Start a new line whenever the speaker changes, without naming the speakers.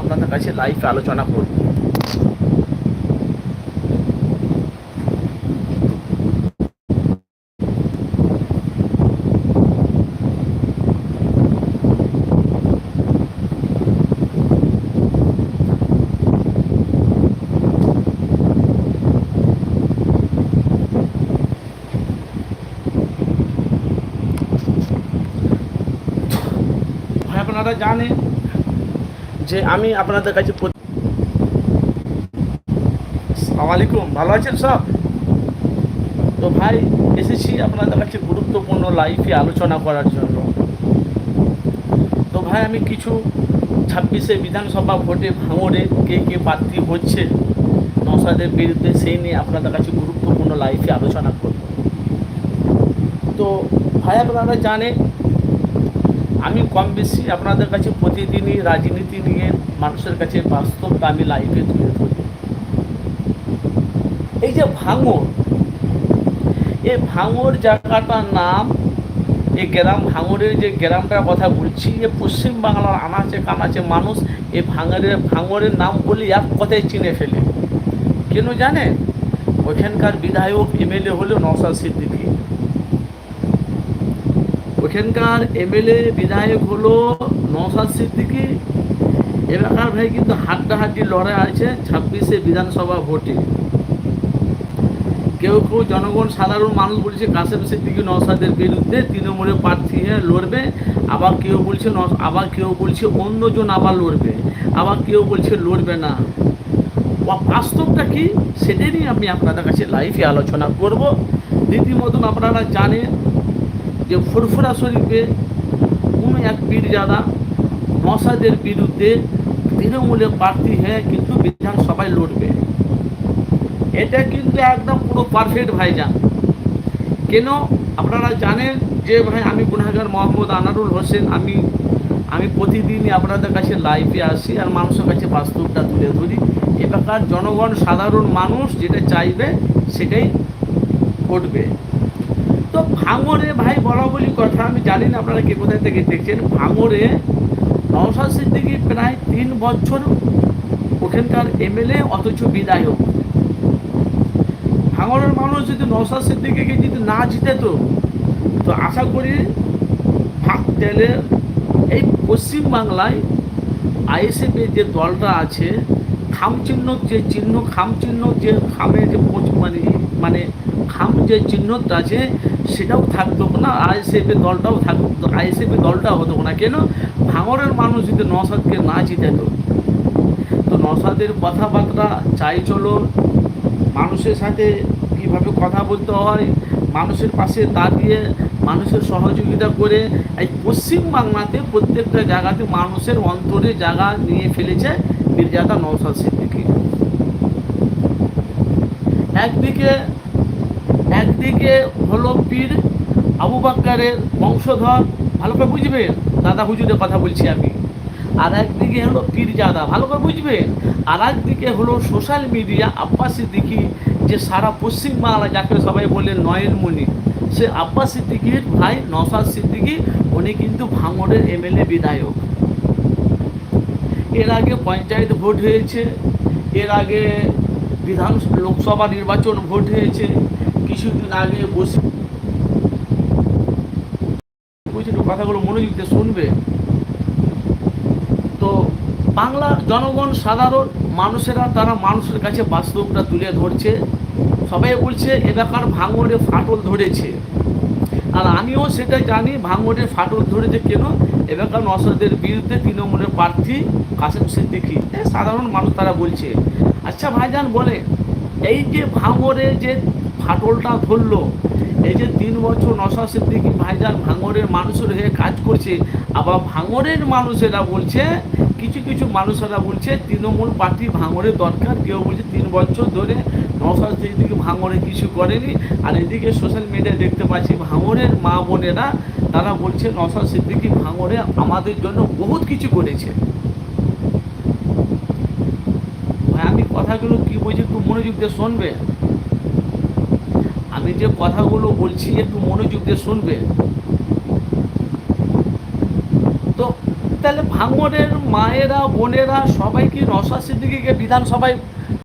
আপনাদের কাছে লাইভে আলোচনা করব। আপনারা জানেন যে আমি আপনাদের কাছে আলাইকুম, ভালো আছেন সব? তো ভাই, এসেছি আপনাদের কাছে গুরুত্বপূর্ণ লাইফে আলোচনা করার জন্য। তো ভাই, আমি কিছু ছাব্বিশে বিধানসভা ভোটে ভাঙড়ে কে কে প্রার্থী হচ্ছে নসাদের বিরুদ্ধে সেই নিয়ে আপনাদের কাছে গুরুত্বপূর্ণ লাইফে আলোচনা করব। তো ভাই, আপনারা জানেন আমি কম বেশি আপনাদের কাছে প্রতিদিনই রাজনীতি নিয়ে মানুষের কাছে বাস্তবটা আমি লাইভে তুলে ধরি। এই যে ভাঙর এই ভাঙর জায়গাটার নাম এই গ্রাম, ভাঙরের যে গ্রামটার কথা বলছি, এ পশ্চিম বাংলার আনাচে কানাচে মানুষ এই ভাঙরের ভাঙরের নাম বলে এক কথায় চিনে ফেলে। কেন জানেন? ওইখানকার বিধায়ক, এমএলএ হলো নওশাদ সিদ্দিকী। ওখানকার এমএলএ বিধায়ক হলো নওশাদ সিদ্দিকি। এলাকার ভাই কিন্তু হাড্ডাহাড্ডি লড়াই আছে ছাব্বিশে বিধানসভা ভোটে। কেউ কেউ জনগণ সাধারণ মানুষ বলছে কাসেম সিদ্দিকি নওশাদের বিরুদ্ধে তৃণমূলের প্রার্থী হয়ে লড়বে, আবার কেউ বলছে আবার কেউ বলছে অন্যজন আবার লড়বে, আবার কেউ বলছে লড়বে না। বাস্তবটা কি সেটাই আমি আপনাদের কাছে লাইফে আলোচনা করব। রীতিমতন আপনারা জানেন যে ফুরফুরা শরীফে কোনো এক পীরজাদা নসাদের বিরুদ্ধে তৃণমূলের প্রার্থী হয়ে কিন্তু বিধানসভায় লড়বে। এটা কিন্তু একদম পুরো পারফেক্ট ভাইজান। কেন আপনারা জানেন যে ভাই আমি গুনাগার মোহাম্মদ আনারুল হোসেন, আমি আমি প্রতিদিনই আপনাদের কাছে লাইভে আসি আর মানুষের কাছে বাস্তবটা তুলে ধরি। এলাকার জনগণ সাধারণ মানুষ যেটা চাইবে সেটাই ঘটবে তো ভাঙরে ভাই বলা বলি কথা, আমি জানি না আপনারা কে কোথায় থেকে দেখছেন ভাঙরে নওশাদ সিদ্দিকি প্রায় তিন বছর ওখানকার এমএলএ, অথচ বিধায়ক। ভাঙরের মানুষ যদি নওশাদ সিদ্দিকিকে যদি না জিতে তো তো আশা করি ভাগ তেলে এই পশ্চিম বাংলায় আইএসএফের যে দলটা আছে খাম চিহ্ন যে চিহ্ন খাম চিহ্ন যে খামে যে মানে মানে খাম যে চিহ্নটা আছে সেটাও থাকতো না, আইএসএফের দলটাও থাকতো আইএসএফের দলটাও হতো না। কেন? ভাঙরের মানুষ যদি নসাদকে না জিতেত তো নসাদের কথাবার্তা চাই চলো, মানুষের সাথে কীভাবে কথা বলতে হয়, মানুষের পাশে দাঁড়িয়ে, মানুষের সহযোগিতা করে, এই পশ্চিম বাংলাতে প্রত্যেকটা জায়গাতে মানুষের অন্তরে জায়গা নিয়ে ফেলেছে মির্জাদা নৌসাদ সিদ্দিকি। একদিকে একদিকে হলো পীর আবু বাক্কারের বংশধর, ভালো করে বুঝবেন দাদা হুজুরের কথা বলছি আমি। আর একদিকে হলো পীরজাদা, ভালো করে বুঝবেন আর একদিকে হলো সোশ্যাল মিডিয়া আব্বাস সিদ্দিকি যে সারা পশ্চিম বাংলা, যাকে সবাই বলে নয়নমণি, সে আব্বাস সিদ্দিকির ভাই নসাদ সিদ্দিকি, উনি কিন্তু ভাঙড়ের এমএলএ বিধায়ক। এর আগে পঞ্চায়েত ভোট হয়েছে, এর আগে বিধান, লোকসভা নির্বাচন ভোট হয়েছে কিছুদিন আগে বসে বুঝলি কথাগুলো মনোযোগ দিয়ে শুনবে। তো বাংলার জনগণ সাধারণ মানুষেরা তারা মানুষের কাছে বাস্তবটা তুলে ধরছে। সবাই বলছে এলাকার ভাঙড়ে ফাটল ধরেছে। আর আমিও সেটা জানি, ভাঙড়ে ফাটল ধরেছে কেন? এলাকার নসরদের বিরুদ্ধে তৃণমূলের প্রার্থী কাসেম সিদ্দিকি। সাধারণ মানুষ তারা বলছে। আচ্ছা ভাইজান বলে এই যে ভাঙড়ে যে ফাটলটা ধরলো। এই যে তিন বছর নশা সিদ্দিকি ভাইজান ভাঙরের মানুষের হয়ে কাজ করছে, আবার ভাঙরের মানুষেরা বলছে, কিছু কিছু মানুষেরা বলছে, তৃণমূল পার্টি ভাঙরের দরকার, কেউ বলছে তিন বছর ধরে নশা সিদ্দিকি ভাঙরে কিছু করেনি। আর এদিকে সোশ্যাল মিডিয়ায় দেখতে পাচ্ছি ভাঙরের মা বোনেরা, তারা বলছে নশা সিদ্দিকি ভাঙরে আমাদের জন্য বহুত কিছু করেছে। আমি কথাগুলো কি বলছি একটু মনোযোগ দিয়ে শুনবে? আমি যে কথাগুলো বলছি, একটু মনোযোগ দিয়ে শুনবে। তো তাহলে ভাঙনের মায়েরা, বোনেরা সবাইকে নশা সিদ্দিকিকে বিধানসভায়